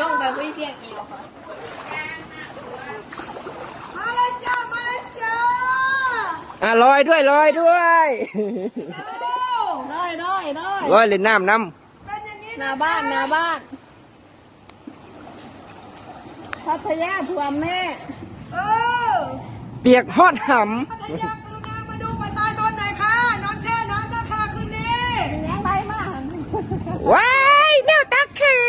ลงไปวิ่งเพียงเอวค่ะมาเลยจ้ามาเลยจ้าอะลอยด้วยลอยด้วยได้ได้ได้ลอยเล่นน้ำน้เป็นอย่างนี้หน้าบ้านหน้าบ้านพัทยาท่วมแม่เออำเปียกฮอดหพัทยากรุณามาดูประชาชนหน่อยค่ะ นอนแช่น้ำนะคะคืนนี้ยังไรมากำว้ายแนวตักคือ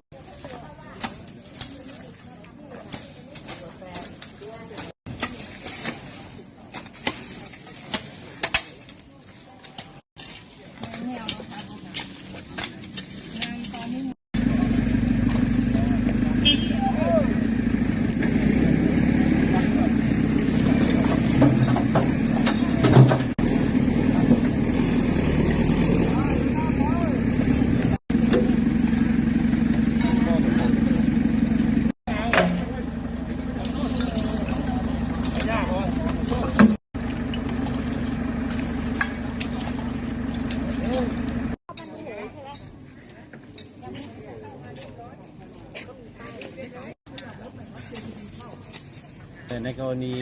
แต่ในกรณี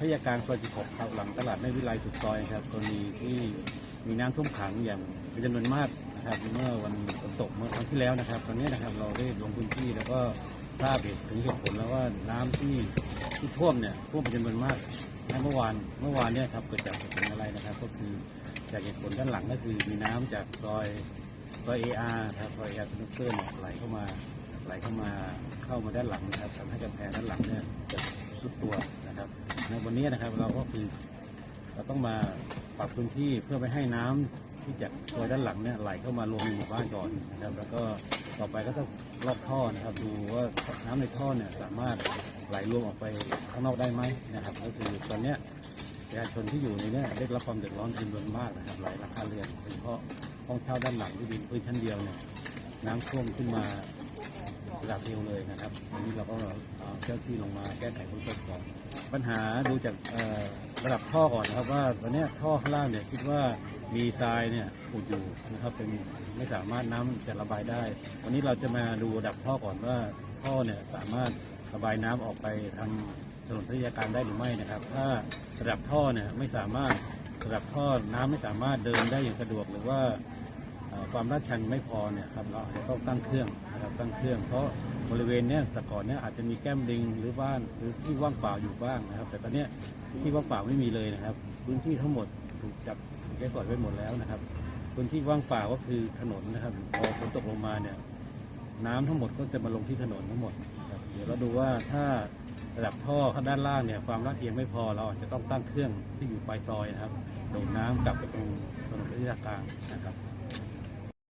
พยาการซอย16ครับหลังตลาดในวิไลสุดซอยครับกรณีที่มีน้ำท่วมขังอย่างเป็นจำนวนมากนะครับเมื่อวันฝนตกเมื่อครั้งที่แล้วนะครับ ตอนนี้นะครับเราได้ลงพื้นที่แล้วก็ทราบเหตุถึงเหตุผลแล้วว่าน้ำที่ที่ท่วมเนี่ยท่วมเป็นจำนวนมากนเมื่อวานเมื่อวานเนี่ยครับเกิดจากเหตุผลอะไรนะครับ ก็คือจากเหตุผลด้านหลังก็คือมีน้ำจากซอยซอยเออาร์ครับซอยเออาร์ทุกเพื่อนยไหลเข้ามาไหลเข้ามาเข้ามาด้านหลังนะครับทำให้กำแพงด้านหลังเนี่ย ทุกตัวนะครับ ในวันนี้นะครับเราก็คือเราต้องมาปรับพื้นที่เพื่อไม่ให้น้ำที่จากตัวด้านหลังเนี่ยไหลเข้ามารวมในหมู่บ้านก่อนนะครับ แล้วก็ต่อไปก็ต้องลอกท่อนะครับ ดูว่าน้ำในท่อเนี่ยสามารถไหลรวมออกไปข้างนอกได้ไหมนะครับ ก็คือตอนเนี้ยประชาชนที่อยู่ในนี้ได้รับความเดือดร้อนจำนวนมากนะครับ หลายหลังคาเรือนโดยเฉพาะห้องเช่าด้านหลังที่ดินพื้นชั้นเดียวเนี่ยน้ำท่วมขึ้นมา ระดับเดียวเลยนะครับอันนี้เราก็เอาเจ้าที่ลงมาแก้ไขเบื้องต้นก่อนปัญหาดูจากระดับท่อก่อนนะครับว่าตอนนี้ท่อข้างล่างเนี่ยคิดว่ามีทรายเนี่ยอุดอยู่นะครับเป็นไม่สามารถน้ำจะระบายได้ วันนี้เราจะมาดูระดับท่อก่อนว่าท่อเนี่ยสามารถระบายน้ำออกไปทางถนนพัทยาการได้หรือไม่นะครับ ถ้าระดับท่อเนี่ยไม่สามารถระดับท่อน้ำไม่สามารถเดินได้อย่างสะดวกหรือว่า ความลาดชันไม่พอเนี่ยครับเราจะต้องตั้งเครื่องนะครับตั้งเครื่อง เพราะบริเวณเนี้ยแต่ก่อนเนี้ยอาจจะมีแก้มลิงหรือบ้านหรือที่ว่างเปล่าอยู่บ้างนะครับ แต่ตอนเนี้ยที่ว่างเปล่าไม่มีเลยนะครับ พื้นที่ทั้งหมดถูกจับถูกแยกสอยไว้หมดแล้วนะครับพื้นที่ว่างเปล่าก็คือถนนนะครับพอฝนตกลงมาเนี่ยน้ำทั้งหมดก็จะมาลงที่ถนนทั้งหมดครับเดี๋ยวเราดูว่าถ้าระดับท่อข้างด้านล่างเนี่ยความลาดเอียงไม่พอเราอาจจะต้องตั้งเครื่องที่อยู่ปลายซอยนะครับโดดน้ำกลับไปตรงถนนพัทยากลางนะครับ